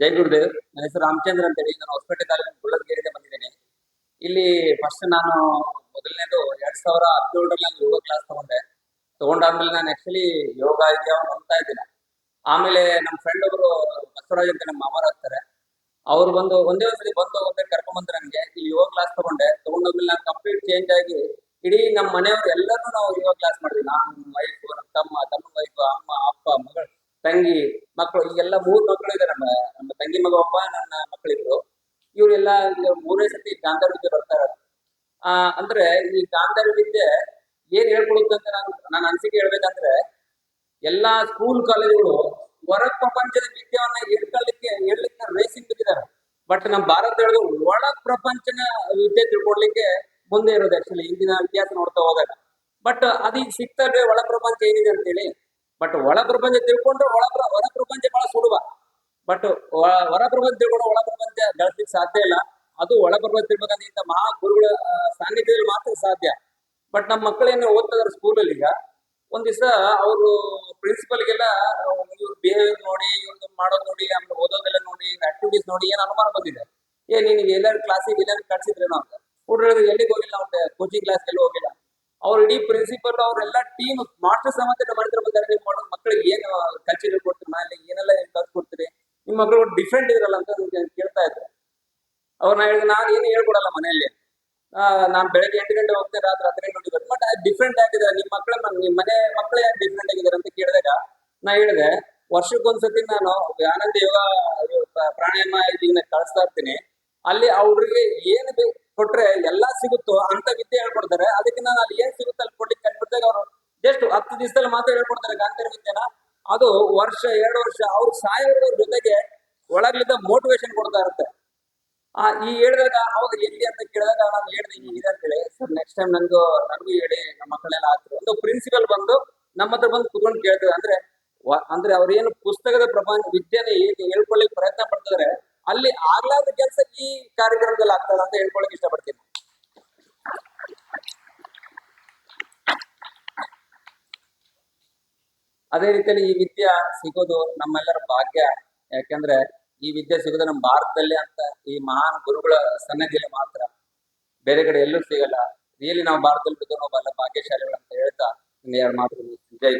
ಜೈ ಗುರುದೇವ್. ನನ್ನ ಹೆಸರು ರಾಮಚಂದ್ರ ಅಂತೇಳಿ ನಾನು ಹೊಸಪೇಟೆ ತಾಲೂಕಿನ ಗುಳ್ಳದಗೇರಿಯಿಂದ ಬಂದಿದ್ದೇನೆ. ಇಲ್ಲಿ ಫಸ್ಟ್ ನಾನು ಮೊದಲನೇದು ಎರಡ್ ಸಾವಿರ ಹದಿನೇಳರಲ್ಲಿ ನಾನು ಯೋಗ ಕ್ಲಾಸ್ ತಗೊಂಡೆ. ತಗೊಂಡಾದ್ಮೇಲೆ ನಾನು ಆಕ್ಚುಲಿ ಯೋಗ ಇದೆಯಾ ನೋಡ್ತಾ ಇದ್ದೀನಿ. ಆಮೇಲೆ ನಮ್ಮ ಫ್ರೆಂಡ್ ಒಬ್ರು ಬಸವರಾಜ್ ಅಂತ ನಮ್ಮ ಮಾಮರ ಆಗ್ತಾರೆ. ಅವ್ರು ಬಂದು ಒಂದೇ ಒಂದ್ಸಲಿ ಬಂದು ಹೋಗ್ಬೇಕು ಕರ್ಕೊಂಡ್ ಬಂದ್ರು ನನಗೆ ಇಲ್ಲಿ ಯೋಗ ಕ್ಲಾಸ್ ತಗೊಂಡೆ. ತಗೊಂಡೋದ್ಮೇಲೆ ನಾನು ಕಂಪ್ಲೀಟ್ ಚೇಂಜ್ ಆಗಿ ಇಡೀ ನಮ್ಮ ಮನೆಯವ್ರು ಎಲ್ಲರೂ ನಾವು ಯೋಗ ಕ್ಲಾಸ್ ಮಾಡಿದ್ವಿ. ನಾನು ವೈಫ್ ನಮ್ಮ ತಮ್ಮ ತಮ್ಮ ವೈಫ್ ಅಮ್ಮ, ಅಪ್ಪ, ಮಗಳು, ತಂಗಿ ಮಕ್ಕಳು ಈಗೆಲ್ಲ ಮೂರು ಮಕ್ಕಳು ಒಬ್ಬ, ನನ್ನ ಮಕ್ಕಳಿದ್ರು ಇವರೆಲ್ಲ ಮೂರೇ ಸತಿ ಗಾಂಧಾರ ವಿದ್ಯೆ ಬರ್ತಾರೆ. ಆ, ಅಂದ್ರೆ ಈ ಗಾಂಧಾರ ವಿದ್ಯೆ ಏನ್ ಹೇಳ್ಕೊಡುತ್ತೆ ಅಂತ ನಾನು, ನನ್ನ ಅನಿಸಿಕೆ ಹೇಳ್ಬೇಕಂದ್ರೆ, ಎಲ್ಲಾ ಸ್ಕೂಲ್ ಕಾಲೇಜುಗಳು ಹೊರ ಪ್ರಪಂಚದ ವಿದ್ಯವನ್ನ ಹೇಳ್ಕೊಳ್ಳಿಕ್ಕೆ ಹೇಳಲಿಕ್ಕೆ ರೇಸಿಂಗ್ ಬಿದ್ದಿದ್ದಾರೆ ಬಟ್ ನಮ್ಮ ಭಾರತ ಹೇಳೋದು ಒಳ ಪ್ರಪಂಚನ ವಿದ್ಯೆ ತಿಳ್ಕೊಡ್ಲಿಕ್ಕೆ ಮುಂದೆ ಇರೋದು ಆಕ್ಚುಲಿ ಇಂದಿನ ಇತಿಹಾಸ ನೋಡ್ತಾ ಹೋದಾಗ. ಬಟ್ ಅದೀಗ ಸಿಗ್ತಾ ಒಳ ಪ್ರಪಂಚ ಏನಿದೆ ಅಂತೇಳಿ. ಬಟ್ ಒಳ ಪ್ರಪಂಚ ತಿಳ್ಕೊಂಡ್ರೆ ಒಳ ಹೊರ ಪ್ರಪಂಚ ಬಹಳ ಸುಲಭ. ಬಟ್ ಹೊರ ಪ್ರಪಂಚ ತಿಳ್ಕೊಂಡು ಒಳ ಪ್ರಪಂಚ ಸಾಧ್ಯ ಇಲ್ಲ. ಅದು ಒಳ ಪ್ರಪಂಚ ಮಹಾ ಗುರುಗಳ ಸಾನ್ನಿಧ್ಯದಲ್ಲಿ ಮಾತ್ರ ಸಾಧ್ಯ. ಬಟ್ ನಮ್ಮ ಮಕ್ಕಳೇನು ಓದ್ತಾ ಇದಾರೆ ಸ್ಕೂಲಲ್ಲಿ ಈಗ? ಒಂದ್ ದಿವಸ ಅವರು ಪ್ರಿನ್ಸಿಪಲ್ಗೆಲ್ಲ ಇವ್ರ ಬಿಹೇವಿಯರ್ ನೋಡಿ ಇವ್ರದ್ದು ಮಾಡೋದು ನೋಡಿ, ಆಮೇಲೆ ಓದೋದೆಲ್ಲ ನೋಡಿ ಆಕ್ಟಿವಿಟೀಸ್ ನೋಡಿ, ಏನ್ ಅನುಮಾನ ಬಂದಿದೆ? ಏ, ನಿನಗೆ ಎಲ್ಲರೂ ಕ್ಲಾಸಿಗೆ ಎಲ್ಲರೂ ಕಳ್ಸಿದ್ರೇನೋ ಅಂತ. ಹುಡುಗರಿಗೆ ಎಲ್ಲಿಗೆ ಹೋಗಿಲ್ಲ ಅವ್ರ ಕೋಚಿಂಗ್ ಕ್ಲಾಸ್ಗೆಲ್ಲ ಹೋಗಿಲ್ಲ. ಅವ್ರ ಇಡೀ ಪ್ರಿನ್ಸಿಪಲ್ ಅವರೆಲ್ಲ ಟೀಮ್ ಮಾಸ್ಟರ್ ಸಮೇತ ಮಾಡಿದ್ರೆ ಬಂದಾರೆ, ನೀವು ಮಾಡೋದು ಮಕ್ಕಳಿಗೆ ಏನು ಕಲ್ಚರ್ ಕೊಡ್ತೀರಿ, ಮನೇಲಿ ಏನೆಲ್ಲ ಕಲ್ಸ್ಕೊಡ್ತೀರಿ ಮಕ್ಕಳು ಡಿಫ್ರೆಂಟ್ ಇದ್ರಲ್ಲ ಅಂತ ಕೇಳ್ತಾ ಇದ್ರು ಅವ್ರನ್ನ ಹೇಳಿದ್ರೆ ನಾನು ಏನು ಹೇಳ್ಕೊಡಲ್ಲ ಮನೆಯಲ್ಲಿ. ನಾನು ಬೆಳಗ್ಗೆ ಎಂಟು ಗಂಟೆ ಹೋಗ್ತೇನೆ, ರಾತ್ರಿ ಹತ್ತು ಗಂಟೆ ಹೋಗ್ತಾರೆ ಬಟ್ ಡಿಫ್ರೆಂಟ್ ಆಗಿದೆ ನಿಮ್ಮ ಮಕ್ಕಳ ನಿಮ್ಮ ಮನೆ ಮಕ್ಕಳೇ ಯಾಕೆ ಡಿಫ್ರೆಂಟ್ ಆಗಿದ್ದಾರೆ ಅಂತ ಕೇಳಿದಾಗ ನಾ ಹೇಳಿದೆ, ವರ್ಷಕ್ಕೊಂದ್ಸತಿ ನಾನು ಆನಂದ ಯೋಗ ಪ್ರಾಣಾಯಾಮ ಇದನ್ನ ಕಳಿಸ್ತಾ ಇರ್ತೀನಿ. ಅಲ್ಲಿ ಅವ್ರಿಗೆ ಏನು ಬೇಕು ಕೊಟ್ರೆ ಎಲ್ಲಾ ಸಿಗುತ್ತೋ ಅಂತ ವಿದ್ಯೆ ಹೇಳ್ಕೊಡ್ತಾರೆ. ಅದಕ್ಕೆ ನಾನು ಅಲ್ಲಿ ಏನ್ ಸಿಗುತ್ತೆ ಅಲ್ಲಿ ಕೊಡ್ಲಿಕ್ಕೆ ಕಟ್ಬಿಟ್ಟಾಗ ಅವರು ಜಸ್ಟ್ ಹತ್ತು ದಿವಸದಲ್ಲಿ ಮಾತ್ರ ಹೇಳ್ಕೊಡ್ತಾರೆ. ಗಾಂಧಿ ವಿದ್ಯೆನ ಅದು ವರ್ಷ, ಎರಡು ವರ್ಷ, ಅವ್ರು ಸಾಯೋದ್ರ ಜೊತೆಗೆ ಒಳಗ್ಲಿದ್ದ ಮೋಟಿವೇಶನ್ ಕೊಡ್ತಾ ಇರುತ್ತೆ. ಆ, ಈ ಹೇಳಿದಾಗ ಅವಾಗ ಎಲ್ಲಿ ಅಂತ ಕೇಳಿದಾಗ ನಾನು ಹೇಳಿದೆ ಇದೆ ಅಂತೇಳಿ. ಸರ್ ನೆಕ್ಸ್ಟ್ ಟೈಮ್ ನನಗೂ ನನಗೂ ಹೇಳಿ, ನಮ್ಮ ಮಕ್ಕಳೆಲ್ಲ ಆಗ್ತದೆ ಒಂದು ಪ್ರಿನ್ಸಿಪಲ್ ಬಂದು ನಮ್ಮ ಹತ್ರ ಬಂದು ಕುತ್ಕೊಂಡು ಕೇಳ್ತದೆ ಅಂದ್ರೆ ಅಂದ್ರೆ ಅವ್ರೇನು ಪುಸ್ತಕದ ಪ್ರಪಂಚ ವಿದ್ಯೆನ ಏನು ಹೇಳ್ಕೊಳ್ಳಿಕ್ ಪ್ರಯತ್ನ ಪಡ್ತಿದ್ರೆ, ಅಲ್ಲಿ ಆಗ್ಲಾರ್ದ ಕೆಲಸ ಈ ಕಾರ್ಯಕ್ರಮದಲ್ಲಿ ಆಗ್ತದೆ ಅಂತ ಹೇಳ್ಕೊಳಕ್ ಇಷ್ಟಪಡ್ತೀನಿ. ಅದೇ ರೀತಿಯಲ್ಲಿ ಈ ವಿದ್ಯೆ ಸಿಗೋದು ನಮ್ಮೆಲ್ಲರ ಭಾಗ್ಯ. ಯಾಕೆಂದ್ರೆ ಈ ವಿದ್ಯೆ ಸಿಗೋದು ನಮ್ಮ ಭಾರತದಲ್ಲಿ ಅಂತ ಈ ಮಹಾನ್ ಗುರುಗಳ ಸನ್ನಿಧಿಯಲ್ಲಿ ಮಾತ್ರ. ಬೇರೆ ಕಡೆ ಎಲ್ಲೂ ಸಿಗಲ್ಲ. ರಿಯಲಿ ನಾವು ಭಾರತದಲ್ಲಿ ಬಿದ್ದು ನಾವು ಬಹಳ ಭಾಗ್ಯಶಾಲಿಗಳು ಅಂತ ಹೇಳ್ತಾ ಎರಡು ಮಾತು ಜೈ